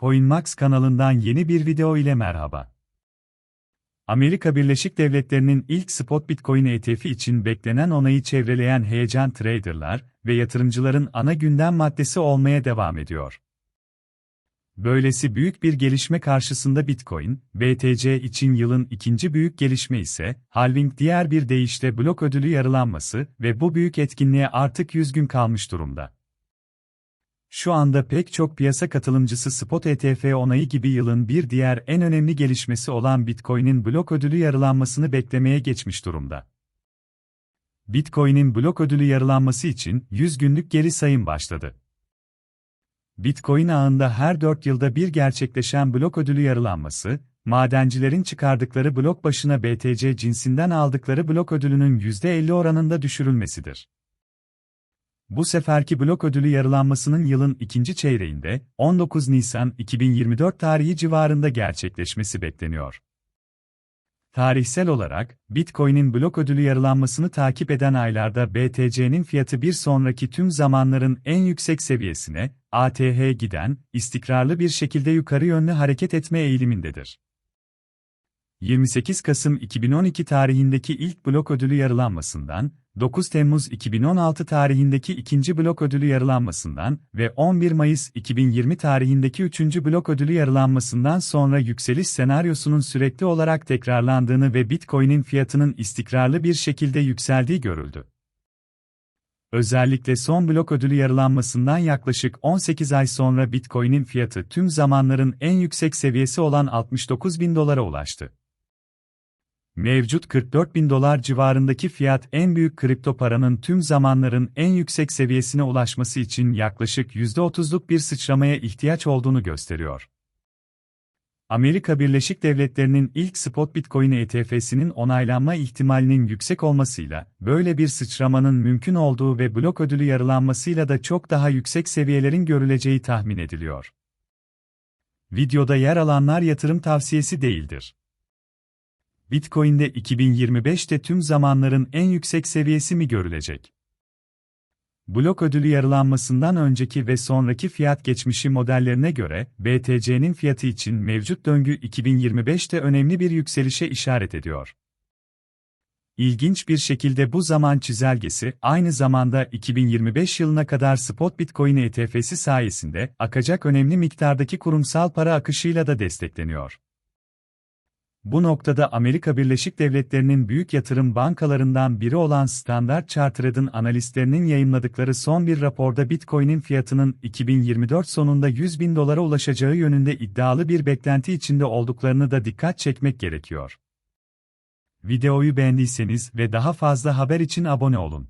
Coinmax kanalından yeni bir video ile merhaba. Amerika Birleşik Devletleri'nin ilk spot Bitcoin ETF'i için beklenen onayı çevreleyen heyecan traderlar ve yatırımcıların ana gündem maddesi olmaya devam ediyor. Böylesi büyük bir gelişme karşısında Bitcoin, BTC için yılın ikinci büyük gelişme ise, halving diğer bir deyişle blok ödülü yarılanması ve bu büyük etkinliğe artık 100 gün kalmış durumda. Şu anda pek çok piyasa katılımcısı spot ETF onayı gibi yılın bir diğer en önemli gelişmesi olan Bitcoin'in blok ödülü yarılanmasını beklemeye geçmiş durumda. Bitcoin'in blok ödülü yarılanması için 100 günlük geri sayım başladı. Bitcoin ağında her 4 yılda bir gerçekleşen blok ödülü yarılanması, madencilerin çıkardıkları blok başına BTC cinsinden aldıkları blok ödülünün %50 oranında düşürülmesidir. Bu seferki blok ödülü yarılanmasının yılın ikinci çeyreğinde, 19 Nisan 2024 tarihi civarında gerçekleşmesi bekleniyor. Tarihsel olarak, Bitcoin'in blok ödülü yarılanmasını takip eden aylarda BTC'nin fiyatı bir sonraki tüm zamanların en yüksek seviyesine, ATH giden, istikrarlı bir şekilde yukarı yönlü hareket etme eğilimindedir. 28 Kasım 2012 tarihindeki ilk blok ödülü yarılanmasından, 9 Temmuz 2016 tarihindeki ikinci blok ödülü yarılanmasından ve 11 Mayıs 2020 tarihindeki üçüncü blok ödülü yarılanmasından sonra yükseliş senaryosunun sürekli olarak tekrarlandığını ve Bitcoin'in fiyatının istikrarlı bir şekilde yükseldiği görüldü. Özellikle son blok ödülü yarılanmasından yaklaşık 18 ay sonra Bitcoin'in fiyatı tüm zamanların en yüksek seviyesi olan 69 bin dolara ulaştı. Mevcut 44 bin dolar civarındaki fiyat en büyük kripto paranın tüm zamanların en yüksek seviyesine ulaşması için yaklaşık %30'luk bir sıçramaya ihtiyaç olduğunu gösteriyor. Amerika Birleşik Devletleri'nin ilk spot Bitcoin ETF'sinin onaylanma ihtimalinin yüksek olmasıyla, böyle bir sıçramanın mümkün olduğu ve blok ödülü yarılanmasıyla da çok daha yüksek seviyelerin görüleceği tahmin ediliyor. Videoda yer alanlar yatırım tavsiyesi değildir. Bitcoin'de 2025'te tüm zamanların en yüksek seviyesi mi görülecek? Blok ödülü yarılanmasından önceki ve sonraki fiyat geçmişi modellerine göre, BTC'nin fiyatı için mevcut döngü 2025'te önemli bir yükselişe işaret ediyor. İlginç bir şekilde bu zaman çizelgesi, aynı zamanda 2025 yılına kadar spot Bitcoin ETF'si sayesinde akacak önemli miktardaki kurumsal para akışıyla da destekleniyor. Bu noktada Amerika Birleşik Devletleri'nin büyük yatırım bankalarından biri olan Standard Chartered'ın analistlerinin yayınladıkları son bir raporda Bitcoin'in fiyatının 2024 sonunda 100 bin dolara ulaşacağı yönünde iddialı bir beklenti içinde olduklarını da dikkat çekmek gerekiyor. Videoyu beğendiyseniz ve daha fazla haber için abone olun.